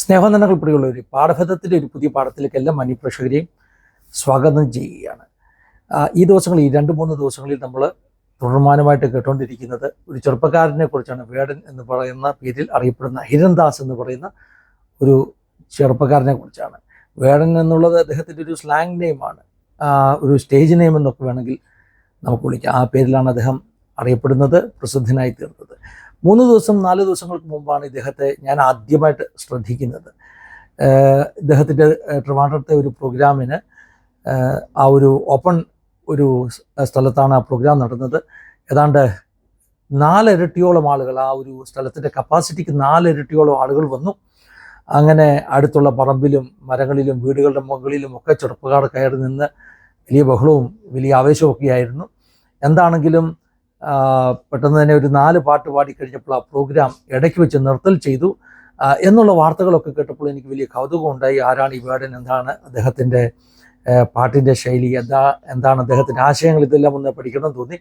സ്നേഹനന്ദകൾ പ്രിയമുള്ളവർ പാഠഭേദത്തിന്റെ ഒരു പുതിയ പാഠത്തിലേക്ക് എല്ലാ മനുപ്രേക്ഷകരെയും സ്വാഗതം ചെയ്യുകയാണ്. ഈ ദിവസങ്ങളിൽ ഈ രണ്ട് മൂന്ന് ദിവസങ്ങളിൽ നമ്മൾ തുടർമാനമായിട്ട് കേട്ടുകൊണ്ടിരിക്കുന്നത് ഒരു ചെറുപ്പക്കാരനെ കുറിച്ചാണ്. വേടൻ എന്ന് പറയുന്ന പേരിൽ അറിയപ്പെടുന്ന ഹിരൺദാസ് എന്ന് പറയുന്ന ഒരു ചെറുപ്പക്കാരനെ കുറിച്ചാണ്. വേടൻ എന്നുള്ളത് അദ്ദേഹത്തിന്റെ ഒരു സ്ലാങ് നെയിമാണ് ഒരു സ്റ്റേജ് നെയിം എന്നൊക്കെ വേണമെങ്കിൽ നമുക്ക് വിളിക്കാം. ആ പേരിലാണ് അദ്ദേഹം അറിയപ്പെടുന്നത് പ്രസിദ്ധനായി തീർന്നത് മൂന്ന് ദിവസം നാല് ദിവസങ്ങൾക്ക് മുമ്പാണ് ഇദ്ദേഹത്തെ ഞാൻ ആദ്യമായിട്ട് ശ്രദ്ധിക്കുന്നത്. ഇദ്ദേഹത്തിന്റെ ട്രിവാൻഡ്രത്തെ ഒരു പ്രോഗ്രാമിന് ആ ഒരു ഓപ്പൺ ഒരു സ്ഥലത്താണ് ആ പ്രോഗ്രാം നടന്നത്. ഏതാണ്ട് നാലിരട്ടിയോളം ആളുകൾ ആ ഒരു സ്ഥലത്തിന്റെ കപ്പാസിറ്റിക്ക് നാലിരട്ടിയോളം ആളുകൾ വന്നു. അങ്ങനെ അടുത്തുള്ള പറമ്പിലും മരങ്ങളിലും വീടുകളുടെ മുകളിലും ഒക്കെ ചെറുപ്പക്കാർ കയറി നിന്ന് വലിയ ബഹളവും വലിയ ആവേശവും ഒക്കെ ആയിരുന്നു എന്താണെങ്കിലും പെട്ടെന്ന് തന്നെ ഒരു നാല് പാട്ട് പാടി കഴിഞ്ഞപ്പോൾ ആ പ്രോഗ്രാം ഇടയ്ക്ക് വെച്ച് നിർത്തൽ ചെയ്തു. എന്നുള്ള വാർത്തകളൊക്കെ കേട്ടപ്പോൾ എനിക്ക് വലിയ കൗതുകം ഉണ്ടായി ആരാണ് ഈ വേടൻ? എന്താണ് അദ്ദേഹത്തിന്റെ പാട്ടിന്റെ ശൈലി? എന്താ എന്താണ് അദ്ദേഹത്തിന്റെ ആശയങ്ങൾ? ഇതെല്ലാം ഒന്ന് പഠിക്കണം തോന്നി.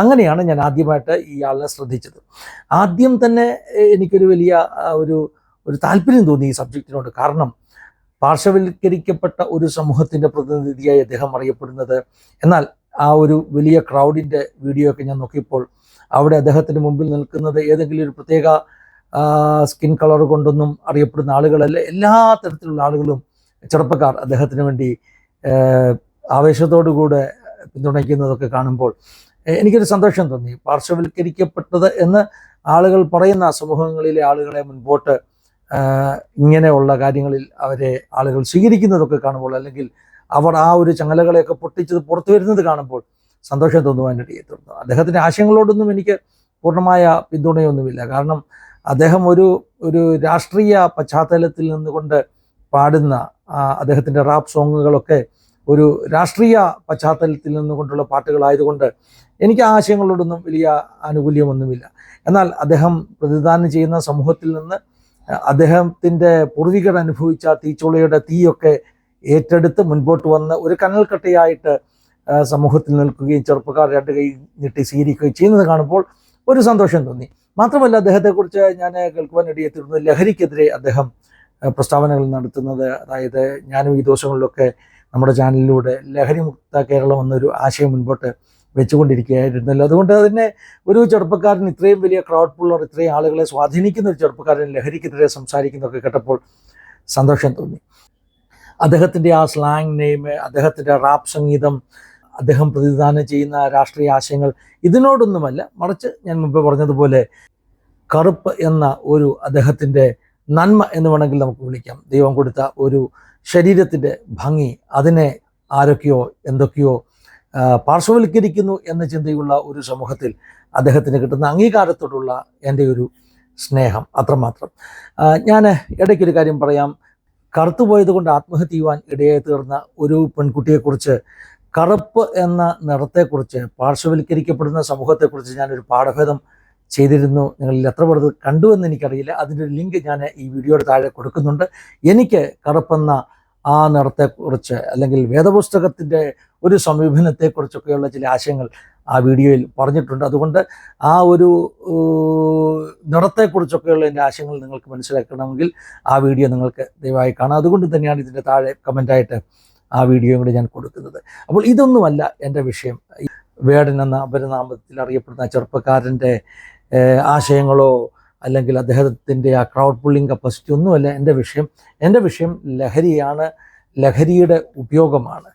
അങ്ങനെയാണ് ഞാൻ ആദ്യമായിട്ട് ഈ ആളിനെ ശ്രദ്ധിച്ചത്. ആദ്യം തന്നെ എനിക്കൊരു വലിയ ഒരു ഒരു താല്പര്യം തോന്നി ഈ സബ്ജക്റ്റിനോട്. കാരണം പാർശ്വവൽക്കരിക്കപ്പെട്ട ഒരു സമൂഹത്തിന്റെ പ്രതിനിധിയായി അദ്ദേഹം അറിയപ്പെടുന്നത്. എന്നാൽ ആ ഒരു വലിയ ക്രൗഡിന്റെ വീഡിയോ ഒക്കെ ഞാൻ നോക്കിയപ്പോൾ അവിടെ അദ്ദേഹത്തിന് മുമ്പിൽ നിൽക്കുന്നത് ഏതെങ്കിലും ഒരു പ്രത്യേക സ്കിൻ കളർ കൊണ്ടൊന്നും അറിയപ്പെടുന്ന ആളുകളല്ല. എല്ലാ തരത്തിലുള്ള ആളുകളും ചെറുപ്പക്കാർ അദ്ദേഹത്തിന് വേണ്ടി ആവേശത്തോടുകൂടെ പിന്തുണയ്ക്കുന്നതൊക്കെ കാണുമ്പോൾ എനിക്കൊരു സന്തോഷം തോന്നി. പാർശ്വവൽക്കരിക്കപ്പെട്ടത് എന്ന് ആളുകൾ പറയുന്ന സമൂഹങ്ങളിലെ ആളുകളെ മുൻപോട്ട് ഇങ്ങനെയുള്ള കാര്യങ്ങളിൽ അവരെ ആളുകൾ സ്വീകരിക്കുന്നതൊക്കെ കാണുമ്പോൾ അല്ലെങ്കിൽ അവർ ആ ഒരു ചങ്ങലകളെയൊക്കെ പൊട്ടിച്ചത് പുറത്തു വരുന്നത് കാണുമ്പോൾ സന്തോഷം തോന്നുവാനിടയെ തീർന്നു അദ്ദേഹത്തിന്റെ ആശയങ്ങളോടൊന്നും എനിക്ക് പൂർണമായ പിന്തുണയൊന്നുമില്ല. കാരണം അദ്ദേഹം ഒരു ഒരു രാഷ്ട്രീയ പശ്ചാത്തലത്തിൽ നിന്നുകൊണ്ട് പാടുന്ന അദ്ദേഹത്തിന്റെ റാപ്പ് സോങ്ങുകളൊക്കെ ഒരു രാഷ്ട്രീയ പശ്ചാത്തലത്തിൽ നിന്നുകൊണ്ടുള്ള പാട്ടുകളായതുകൊണ്ട് എനിക്ക് ആ ആശയങ്ങളോടൊന്നും വലിയ ആനുകൂല്യമൊന്നുമില്ല. എന്നാൽ അദ്ദേഹം പ്രതിദാനം ചെയ്യുന്ന സമൂഹത്തിൽ നിന്ന് അദ്ദേഹത്തിന്റെ പൂർവികർ അനുഭവിച്ച തീച്ചുളയുടെ തീയൊക്കെ ഏറ്റെടുത്ത് മുൻപോട്ട് വന്ന് ഒരു കനൽക്കട്ടയായിട്ട് സമൂഹത്തിൽ നിൽക്കുകയും ചെറുപ്പക്കാർ രണ്ട് കൈ നീട്ടി സ്വീകരിക്കുകയും ചെയ്യുന്നത് കാണുമ്പോൾ ഒരു സന്തോഷം തോന്നി. മാത്രമല്ല അദ്ദേഹത്തെക്കുറിച്ച് ഞാൻ കേൾക്കുവാൻ ഇടയെത്തിരുന്നത് ലഹരിക്കെതിരെ അദ്ദേഹം പ്രസ്താവനകൾ നടത്തുന്നത്. അതായത് ഞാനും ഈ ദിവസങ്ങളിലൊക്കെ നമ്മുടെ ചാനലിലൂടെ ലഹരി മുക്ത കേരളം എന്നൊരു ആശയം മുൻപോട്ട് വെച്ചുകൊണ്ടിരിക്കുകയായിരുന്നല്ലോ. അതുകൊണ്ട് തന്നെ ഒരു ചെറുപ്പക്കാരൻ ഇത്രയും വലിയ ക്രൗഡ് പുള്ളർ ഇത്രയും ആളുകളെ സ്വാധീനിക്കുന്ന ഒരു ചെറുപ്പക്കാരൻ ലഹരിക്കെതിരെ സംസാരിക്കുന്നതൊക്കെ കേട്ടപ്പോൾ സന്തോഷം തോന്നി. അദ്ദേഹത്തിന്റെ ആ സ്ലാങ് നെയിം അദ്ദേഹത്തിന്റെ റാപ്പ് സംഗീതം അദ്ദേഹം പ്രതിദാനം ചെയ്യുന്ന രാഷ്ട്രീയ ആശയങ്ങൾ ഇതിനോടൊന്നുമല്ല മറിച്ച് ഞാൻ മുമ്പ് പറഞ്ഞതുപോലെ കറുപ്പ് എന്ന ഒരു അദ്ദേഹത്തിന്റെ നന്മ എന്ന് വേണമെങ്കിൽ നമുക്ക് വിളിക്കാം. ദൈവം കൊടുത്ത ഒരു ശരീരത്തിന്റെ ഭംഗി അതിനെ ആരൊക്കെയോ എന്തൊക്കെയോ പാർശ്വവൽക്കരിക്കുന്നു എന്ന ചിന്തയുള്ള ഒരു സമൂഹത്തിൽ അദ്ദേഹത്തിന് കിട്ടുന്ന അംഗീകാരത്തോടുള്ള എന്റെ ഒരു സ്നേഹം. അത്രമാത്രം. ഞാൻ ഇടയ്ക്കൊരു കാര്യം പറയാം. കറുത്തുപോയത് കൊണ്ട് ആത്മഹത്യ ചെയ്യുവാൻ ഇടയായി തീർന്ന ഒരു പെൺകുട്ടിയെക്കുറിച്ച് കറുപ്പ് എന്ന നിറത്തെക്കുറിച്ച് പാർശ്വവൽക്കരിക്കപ്പെടുന്ന സമൂഹത്തെക്കുറിച്ച് ഞാനൊരു പാഠഭേദം ചെയ്തിരുന്നു. നിങ്ങളിൽ എത്ര പേർ കണ്ടു എന്ന് എനിക്കറിയില്ല. അതിന്റെ ഒരു ലിങ്ക് ഞാൻ ഈ വീഡിയോയുടെ താഴെ കൊടുക്കുന്നുണ്ട്. എനിക്ക് കറുപ്പെന്ന ആ നിറത്തെക്കുറിച്ച് അല്ലെങ്കിൽ വേദപുസ്തകത്തിന്റെ ഒരു സമീപനത്തെക്കുറിച്ചൊക്കെയുള്ള ചില ആശയങ്ങൾ ആ വീഡിയോയിൽ പറഞ്ഞിട്ടുണ്ട്. അതുകൊണ്ട് ആ ഒരു നിറത്തെക്കുറിച്ചൊക്കെയുള്ള എന്റെ ആശയങ്ങൾ നിങ്ങൾക്ക് മനസ്സിലാക്കണമെങ്കിൽ ആ വീഡിയോ നിങ്ങൾക്ക് ദയവായി കാണാം. അതുകൊണ്ട് തന്നെയാണ് ഇതിന്റെ താഴെ കമന്റായിട്ട് ആ വീഡിയോ കൂടി ഞാൻ കൊടുക്കുന്നത്. അപ്പോൾ ഇതൊന്നുമല്ല എന്റെ വിഷയം. വേടൻ എന്ന അപരനാമത്തിൽ അറിയപ്പെടുന്ന ചെറുപ്പക്കാരന്റെ ആശയങ്ങളോ അല്ലെങ്കിൽ അദ്ദേഹത്തിന്റെ ആ ക്രൗഡ് പുള്ളിങ് കപ്പാസിറ്റി ഒന്നുമല്ല എന്റെ വിഷയം. എന്റെ വിഷയം ലഹരിയാണ്. ലഹരിയുടെ ഉപയോഗമാണ്.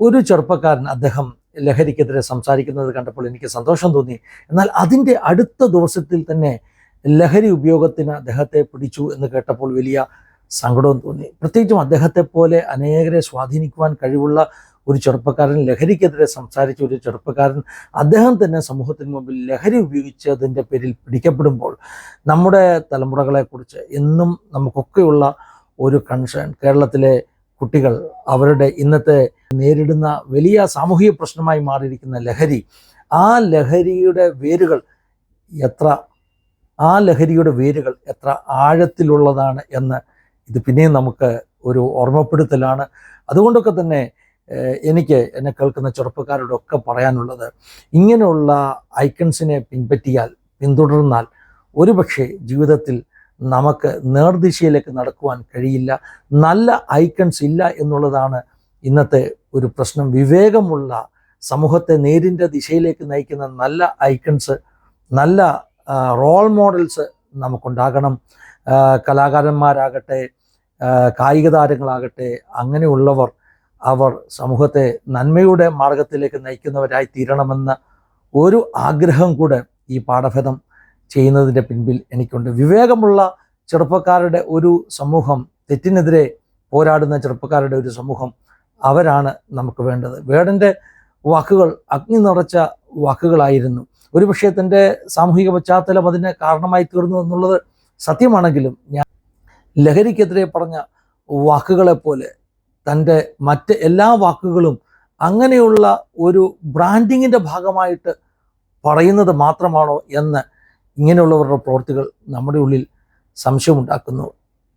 ഒരു ചെറുപ്പക്കാരൻ അദ്ദേഹം ലഹരിക്കെതിരെ സംസാരിക്കുന്നത് കണ്ടപ്പോൾ എനിക്ക് സന്തോഷം തോന്നി. എന്നാൽ അതിന്റെ അടുത്ത ദിവസത്തിൽ തന്നെ ലഹരി ഉപയോഗത്തിന് അദ്ദേഹത്തെ പിടിച്ചു എന്ന് കേട്ടപ്പോൾ വലിയ സങ്കടവും തോന്നി. പ്രത്യേകിച്ചും അദ്ദേഹത്തെ പോലെ അനേകരെ സ്വാധീനിക്കുവാൻ കഴിവുള്ള ഒരു ചെറുപ്പക്കാരൻ ലഹരിക്കെതിരെ സംസാരിച്ച ഒരു ചെറുപ്പക്കാരൻ അദ്ദേഹം തന്നെ സമൂഹത്തിന് മുമ്പിൽ ലഹരി ഉപയോഗിച്ചതിന്റെ പേരിൽ പിടിക്കപ്പെടുമ്പോൾ നമ്മുടെ തലമുറകളെക്കുറിച്ച് എന്നും നമുക്കൊക്കെയുള്ള ഒരു കൺസേൺ കേരളത്തിലെ കുട്ടികൾ അവരുടെ ഇന്നത്തെ നേരിടുന്ന വലിയ സാമൂഹിക പ്രശ്നമായി മാറിയിരിക്കുന്ന ലഹരി ആ ലഹരിയുടെ വേരുകൾ എത്ര ആ ലഹരിയുടെ വേരുകൾ എത്ര ആഴത്തിലുള്ളതാണ് എന്ന് ഇത് പിന്നെയും നമുക്ക് ഒരു ഓർമ്മപ്പെടുത്തലാണ്. അതുകൊണ്ടൊക്കെ തന്നെ എനിക്ക് എന്നെ കേൾക്കുന്ന ചെറുപ്പക്കാരോടൊക്കെ പറയാനുള്ളത് ഇങ്ങനെയുള്ള ഐക്കൺസിനെ പിൻപറ്റിയാൽ പിന്തുടർന്നാൽ ഒരുപക്ഷെ ജീവിതത്തിൽ നമുക്ക് നേർദിശയിലേക്ക് നടക്കുവാൻ കഴിയില്ല. നല്ല ഐക്കൺസ് ഇല്ല എന്നുള്ളതാണ് ഇന്നത്തെ ഒരു പ്രശ്നം. വിവേകമുള്ള സമൂഹത്തെ നേരിന്റെ ദിശയിലേക്ക് നയിക്കുന്ന നല്ല ഐക്കൺസ് നല്ല റോൾ മോഡൽസ് നമുക്കുണ്ടാകണം. കലാകാരന്മാരാകട്ടെ കായിക താരങ്ങളാകട്ടെ അങ്ങനെയുള്ളവർ അവർ സമൂഹത്തെ നന്മയുടെ മാർഗത്തിലേക്ക് നയിക്കുന്നവരായി തീരണമെന്ന ഒരു ആഗ്രഹം കൂടെ ഈ പാഠഭേദം ചെയ്യുന്നതിന്റെ പിൻപിൽ എനിക്കുണ്ട്. വിവേകമുള്ള ചെറുപ്പക്കാരുടെ ഒരു സമൂഹം തെറ്റിനെതിരെ പോരാടുന്ന ചെറുപ്പക്കാരുടെ ഒരു സമൂഹം അവരാണ് നമുക്ക് വേണ്ടത്. വേടന്റെ വാക്കുകൾ അഗ്നി നിറച്ച വാക്കുകളായിരുന്നു. ഒരു പക്ഷേ തന്റെ സാമൂഹിക പശ്ചാത്തലം അതിന് കാരണമായി തീർന്നു എന്നുള്ളത് സത്യമാണെങ്കിലും ഞാൻ ലഹരിക്കെതിരെ പറഞ്ഞ വാക്കുകളെപ്പോലെ തന്റെ മറ്റ് എല്ലാ വാക്കുകളും അങ്ങനെയുള്ള ഒരു ബ്രാൻഡിങ്ങിന്റെ ഭാഗമായിട്ട് പറയുന്നത് മാത്രമാണോ എന്ന് ഇങ്ങനെയുള്ളവരുടെ പ്രവൃത്തികൾ നമ്മുടെ ഉള്ളിൽ സംശയമുണ്ടാക്കുന്നു.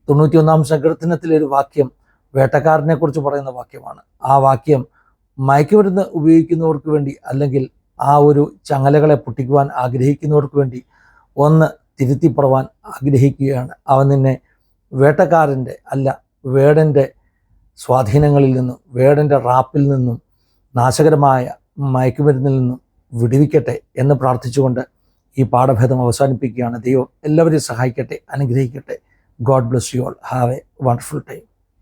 തൊണ്ണൂറ്റിയൊന്നാം സങ്കീർത്തനത്തിലെ ഒരു വാക്യം വേട്ടക്കാരനെ കുറിച്ച് പറയുന്ന വാക്യമാണ്. ആ വാക്യം മയക്കുമരുന്ന് ഉപയോഗിക്കുന്നവർക്ക് വേണ്ടി അല്ലെങ്കിൽ ആ ഒരു ചങ്ങലകളെ പൊട്ടിക്കുവാൻ ആഗ്രഹിക്കുന്നവർക്ക് വേണ്ടി ഒന്ന് തിരുത്തിപ്പറവാൻ ആഗ്രഹിക്കുകയാണ്. അവൻ നിന്നെ വേട്ടക്കാരന്റെ അല്ല വേടന്റെ സ്വാധീനങ്ങളിൽ നിന്നും വേടന്റെ റാപ്പിൽ നിന്നും നാശകരമായ മയക്കുമരുന്നിൽ നിന്നും വിടുവിക്കട്ടെ എന്ന് പ്രാർത്ഥിച്ചുകൊണ്ട് ഈ പാഠഭേദം അവസാനിപ്പിക്കുകയാണ്. ദൈവം എല്ലാവരെയും സഹായിക്കട്ടെ അനുഗ്രഹിക്കട്ടെ. God bless you all have a wonderful time